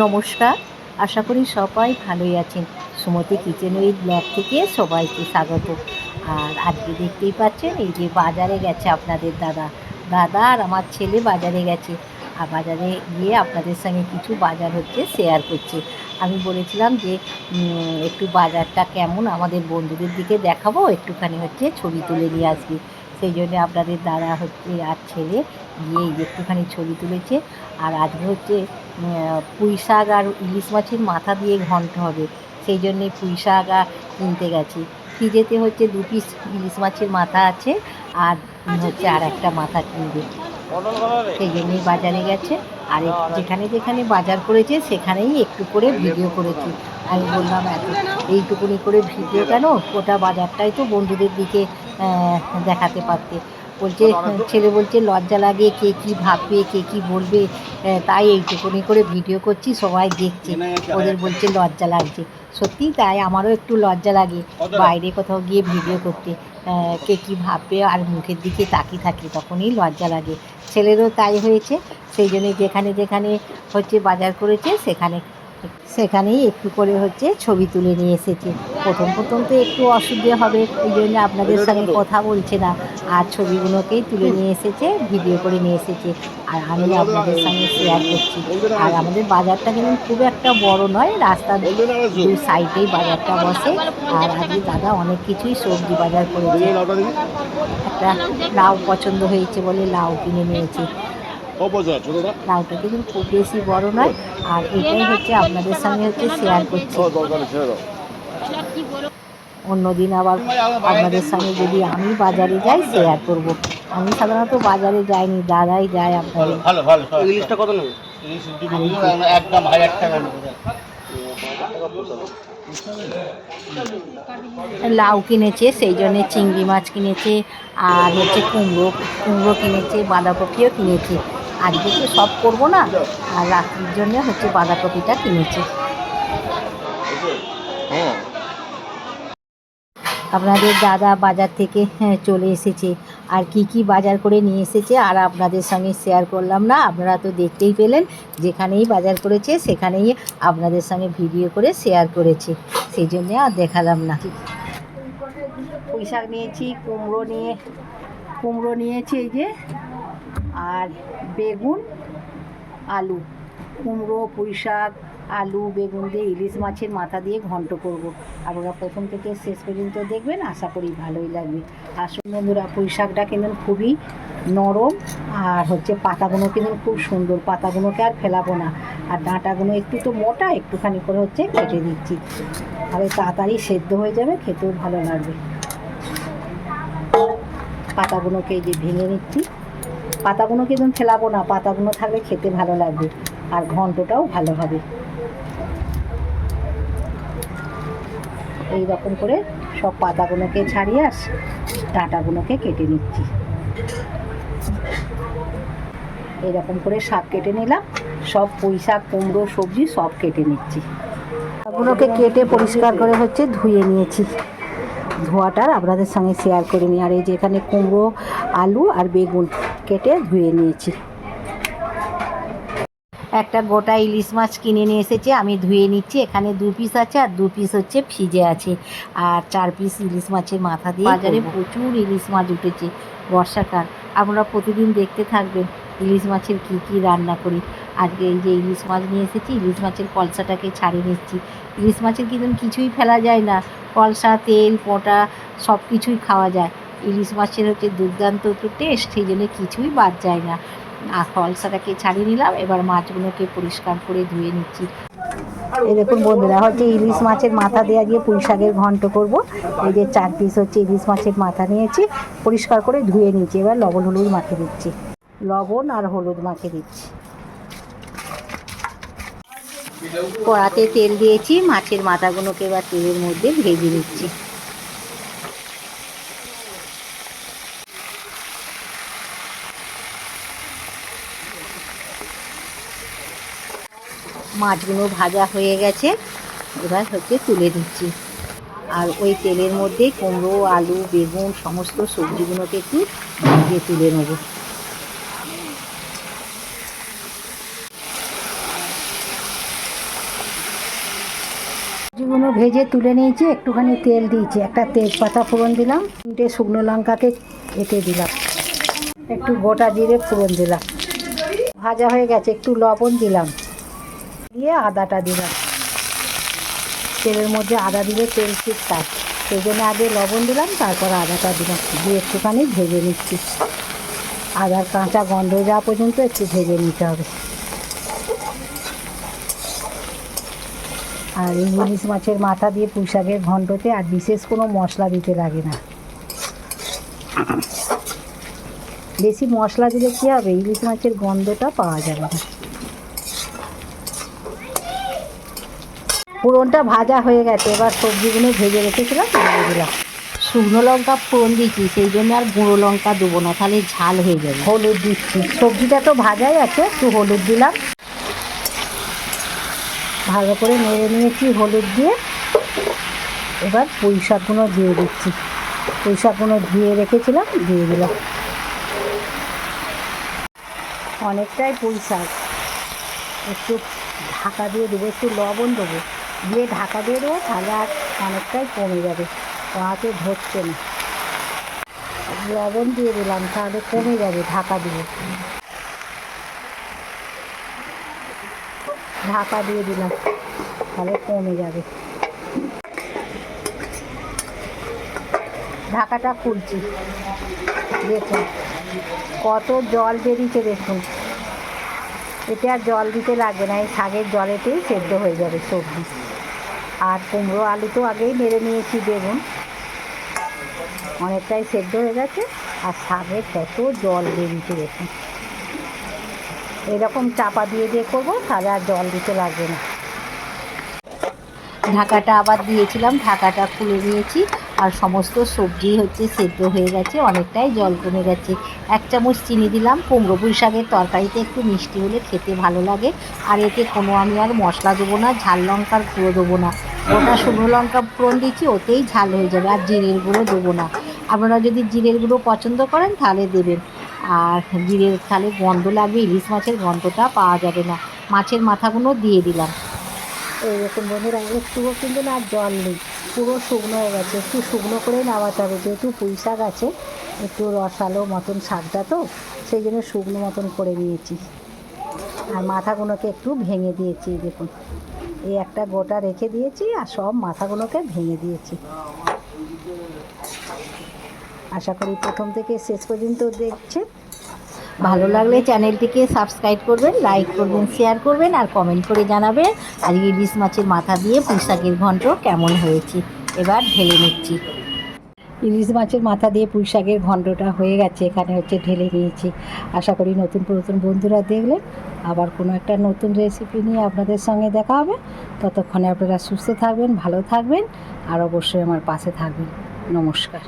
নমস্কার। আশা করি সবাই ভালোই আছেন। সুমতি কিচেন উইথ ব্লগ থেকে সবাইকে স্বাগত। আর আজকে দেখতেই পাচ্ছেন, এই যে বাজারে গেছে আপনাদের দাদা। দাদা আর আমার ছেলে বাজারে গেছে। আর বাজারে গিয়ে আপনাদের সঙ্গে কিছু বাজার হচ্ছে শেয়ার করছে। আমি বলেছিলাম যে একটু বাজারটা কেমন আমাদের বন্ধুদের দিকে দেখাবো, একটুখানি হচ্ছে ছবি তুলে নিয়ে আসবি। সেই জন্য আপনাদের দাদা হচ্ছে আর ছেলে গিয়ে একটুখানি ছবি তুলেছে। আর আজকে হচ্ছে পুঁই শাক আর ইলিশ মাছের মাথা দিয়ে ঘন্ট হবে। সেই জন্যে পুঁই শাক আর কিনতে গেছি। ফ্রিজেতে হচ্ছে দু পিস ইলিশ মাছের মাথা আছে আর হচ্ছে আর একটা মাথা কিনবে। সেই জন্যই বাজারে গেছে। আর যেখানে যেখানে বাজার করেছে, সেখানেই একটু করে ভিডিও করেছি। আমি বললাম, এত, এইটুকুনি করে ভিডিও কেন? গোটা বাজারটাই তো বন্ধুদের দিকে দেখাতে পারতে। বলছে ছেলে বলছে লজ্জা লাগে কে কি ভাববে কে কি বলবে তাই এইটুকুনি করে ভিডিও করছি সবাই দেখছে। ওদের বলছে লজ্জা লাগছে। সত্যি তাই আমারও একটু লজ্জা লাগে বাইরে কোথাও গিয়ে ভিডিও করতে। কে কী ভাববে আর মুখের দিকে তাকিয়ে থাকি তখনই লজ্জা লাগে। ছেলেরও তাই হয়েছে সেই জন্য যেখানে যেখানে হচ্ছে বাজার করেছে সেখানে সেখানেই একটু করে হচ্ছে ছবি তুলে নিয়ে এসেছে। প্রথম প্রথম তো একটু অসুবিধে হবে এই জন্য আপনাদের সঙ্গে কথা বলছে না। আর ছবিগুলোকেই তুলে নিয়ে এসেছে ভিডিও করে নিয়ে এসেছে। আর আমি আপনাদের সঙ্গে শেয়ার করছি। আর আমাদের বাজারটা কিন্তু খুব একটা বড় নয় রাস্তার দুই সাইডেই বাজারটা বসে। আর আজকে দাদা অনেক কিছুই সবজি বাজার করেছে। একটা লাউ পছন্দ হয়েছে বলে লাউ কিনে নিয়েছে। লাউটা কিন্তু খুব বেশি বড় নয়। আর এটাই হচ্ছে আপনাদের সঙ্গে হচ্ছে শেয়ার করছি। অন্যদিন আবার আপনাদের সঙ্গে যদি আমি বাজারে যাই শেয়ার করব। আমি সাধারণত বাজারে যাইনি দাদাই যায় আপনাদের। ইলিশটা কত নেব, একদম হাজার টাকা লাউ কিনেছে সেই জন্যে চিংড়ি মাছ কিনেছে আর হচ্ছে কুমড়ো কুমড়ো কিনেছে বাঁধাকপিও কিনেছে। আজকে তো সব করব না আর রাত্রির জন্য হচ্ছে বাঁধাকপিটা কিনেছে। আপনাদের দাদা বাজার থেকে হ্যাঁ, চলে এসেছে। আর কি কি বাজার করে নিয়ে এসেছে আর আপনাদের সঙ্গে শেয়ার করলাম না। আপনারা তো দেখতেই পেলেন যেখানেই বাজার করেছে সেখানেই আপনাদের সঙ্গে ভিডিও করে শেয়ার করেছে। সেই জন্যে আর দেখালাম না। পুঁই শাক নিয়েছি কুমড়ো নিয়ে কুমড়ো নিয়েছি এই যে। আর বেগুন, আলু। কুমড়ো পুঁই শাক আলু, বেগুন দিয়ে ইলিশ মাছের মাথা দিয়ে ঘন্ট করব। আর ওরা প্রথম থেকে শেষ পর্যন্ত দেখবেন, আশা করি ভালোই লাগবে। আসুন বন্ধুরা পুঁই শাকটা কিন্তু খুবই নরম আর হচ্ছে পাতাগুলো কিন্তু খুব সুন্দর। পাতাগুলোকে আর ফেলাবো না। আর ডাঁটাগুলো একটু তো মোটা, একটুখানি করে হচ্ছে কেটে দিচ্ছি তাহলে তাড়াতাড়ি সেদ্ধ হয়ে যাবে, খেতেও ভালো লাগবে। পাতাগুলোকে এই যে ভেঙে নিচ্ছি। পাতাগুলো কিন্তু ফেলাবো না পাতাগুলো থাকলে খেতে ভালো লাগবে, আর ঘন্টটাও ভালো হবে। এই রকম করে সব পাতাগুলোকে ছাড়িয়ে আস ডাঁটাগুলোকে কেটে নিচ্ছি। এইরকম করে শাক কেটে নিলাম, সব পুঁই শাক, কুমড়ো, সবজি সব কেটে নিচ্ছি। শাকগুলোকে কেটে পরিষ্কার করে হচ্ছে ধুয়ে নিয়েছি। ধোয়াটার আপনাদের সঙ্গে শেয়ার করে নিই। আর এই যে এখানে কুমড়ো আলু আর বেগুন কেটে ধুয়ে নিয়েছি। একটা গোটা ইলিশ মাছ কিনে নিয়ে এসেছে আমি ধুয়ে নিচ্ছি। এখানে দু পিস আছে আর দু পিস হচ্ছে ফ্রিজে আছে। আর চার পিস ইলিশ মাছের মাথা দিয়ে বাজারে প্রচুর ইলিশ মাছ উঠেছে বর্ষাকাল। আপনারা প্রতিদিন দেখতে থাকবেন ইলিশ মাছের কী কী রান্না করি। আজকে এই যে ইলিশ মাছ নিয়ে এসেছি ইলিশ মাছের কলসাটাকে ছাড়িয়ে নিচ্ছি। ইলিশ মাছের কিন্তু কিছুই ফেলা যায় না। কলসা তেল পোটা সব কিছুই খাওয়া যায়। ইলিশ মাছের হচ্ছে দুর্দান্ত তো টেস্ট সেই জন্য কিছুই বাদ যায় না। আর কলসাটাকে ছাড়িয়ে নিলাম, এবার মাছগুলোকে পরিষ্কার করে ধুয়ে নিচ্ছি। এই দেখুন বন্ধুরা, হচ্ছে ইলিশ মাছের মাথা দেওয়া দিয়ে পুঁই শাকের ঘন্ট করব। এই যে চার পিস হচ্ছে ইলিশ মাছের মাথা নিয়েছি, পরিষ্কার করে ধুয়ে নিচ্ছি এবার লবণ হলুদ মাখিয়ে দিচ্ছি। লবণ আর হলুদ মাখিয়ে দিচ্ছি। কড়াতে তেল দিয়েছি, মাছের মাথাগুলোকে এবার তেলের মধ্যে ভেজে নিচ্ছি। মাছগুলো ভাজা হয়ে গেছে। এবার হচ্ছে তুলে দিচ্ছি আর ওই তেলের মধ্যে কুমড়ো, আলু, বেগুন সমস্ত সবজিগুলোকে একটু ভেজে তুলে নেব। সবজিগুলো ভেজে তুলে নিয়েছি, একটুখানি তেল দিয়েছি। একটা তেজপাতা ফোড়ন দিলাম, তিনটে শুকনো লঙ্কাকে এতে দিলাম। একটু গোটা জিরে ফোড়ন দিলাম। ভাজা হয়ে গেছে, একটু লবণ দিলাম। দিয়ে আদাটা দিলাম তেলের মধ্যে আদা দিলে তেল ঠিক তাই সেই জন্য আগে লবণ দিলাম, তারপর আদাটা দিলাম দিয়ে একটুখানি ভেজে নিচ্ছি। আদার কাঁচা গন্ধ যাওয়া পর্যন্ত একটু ভেজে নিতে হবে। আর এই ইলিশ মাছের মাথা দিয়ে পুঁই শাকের ঘন্টতে আর বিশেষ কোনো মশলা দিতে লাগে না। বেশি মশলা দিলে কী হবে? ইলিশ মাছের গন্ধটা পাওয়া যাবে না। ফোড়নটা ভাজা হয়ে গেছে এবার সবজিগুলো ভেজে রেখেছিলাম দিয়ে দিলাম। শুকনো লঙ্কা ফোড়ন দিচ্ছি সেই জন্য আর গুঁড়ো লঙ্কা দেবো না তাহলে ঝাল হয়ে যাবে। হলুদ দিচ্ছি। সবজিটা তো ভাজাই আছে একটু হলুদ দিলাম। ভালো করে নেড়ে নিয়েছি হলুদ দিয়ে। এবার পুঁই শাকগুলো দিয়ে দিচ্ছি। পুঁই শাকগুলো ধুয়ে রেখেছিলাম দিয়ে দিলাম। অনেকটাই পুঁই শাক একটু ঢাকা দিয়ে দেবো একটু লবণ দেবো। দিয়ে ঢাকা দিয়ে দেবো তাহলে আর অনেকটাই কমে যাবে। হাতে ধরছে না। লবণ দিয়ে দিলাম, তাহলে কমে যাবে ঢাকা দিয়ে। ঢাকা দিয়ে দিলাম, তাহলে কমে যাবে। ঢাকাটা খুলছি। দেখুন, কত জল বেরিয়েছে, দেখুন। এতে আর জল দিতে লাগবে না, এই শাকের জলেতেই সেদ্ধ হয়ে যাবে সবজি। আর কুমড়ো আলু তো আগেই মেরে নিয়েছি বেগুন। অনেকটাই সেদ্ধ হয়ে গেছে, আর শাকে কত জল বেরিয়েছে দেখুন। এরকম চাপা দিয়ে দিয়ে করব, তাহলে আর জল দিতে লাগবে না। ঢাকাটা আবার দিয়েছিলাম, ঢাকাটা খুলে নিয়েছি, আর সমস্ত সবজি হচ্ছে সেদ্ধ হয়ে গেছে, অনেকটাই জল কমে গেছে। এক চামচ চিনি দিলাম, কুমড়ো পুঁই শাকের তরকারিতে একটু মিষ্টি হলে খেতে ভালো লাগে, আর এতে কোনো আমি আর মশলা দেবো না, ঝাল লঙ্কার গুঁড়ো দেবো না। গোটা শুকনো লঙ্কা ফোড়ন দিচ্ছি ওতেই ঝাল হয়ে যাবে, আর জিরের গুঁড়ো দেবো না। আপনারা যদি জিরের গুঁড়ো পছন্দ করেন, তাহলে দেবেন। আর জিরের তাহলে গন্ধ লাগবে, ইলিশ মাছের গন্ধটা পাওয়া যাবে না। মাছের মাথাগুলো দিয়ে দিলাম। এইরকম বন্ধুরা একটুও কিন্তু না জল নেই, পুরো শুকনো হয়ে গেছে। একটু শুকনো করে নামাতে হবে যেহেতু পুঁই শাক আছে, একটু রসালো মতন শাকটা তো, সেই জন্য শুকনো মতন করে নিয়েছি। আর মাথাগুলোকে একটু ভেঙে দিয়েছি, দেখুন। এই একটা গোটা রেখে দিয়েছি আর সব মাথাগুলোকে ভেঙে দিয়েছি। আশা করি প্রথম থেকে শেষ পর্যন্ত দেখছেন। ভালো লাগলে চ্যানেলটিকে সাবস্ক্রাইব করবেন, লাইক করবেন, শেয়ার করবেন আর কমেন্ট করে জানাবেন আজকে ইলিশ মাছের মাথা দিয়ে পুঁইশাকের ঘন্ট কেমন হয়েছে। এবার ঢেলে নিচ্ছি। ইলিশ মাছের মাথা দিয়ে পুঁই শাকের ঘণ্ডটা হয়ে গেছে, এখানে হচ্ছে ঢেলে নিয়েছি আশা করি নতুন পুরাতন বন্ধুরা দেখলেন আবার কোনো একটা নতুন রেসিপি নিয়ে আপনাদের সঙ্গে দেখা হবে। ততক্ষণে আপনারা সুস্থ থাকবেন, ভালো থাকবেন, আর অবশ্যই আমার পাশে থাকবেন। নমস্কার।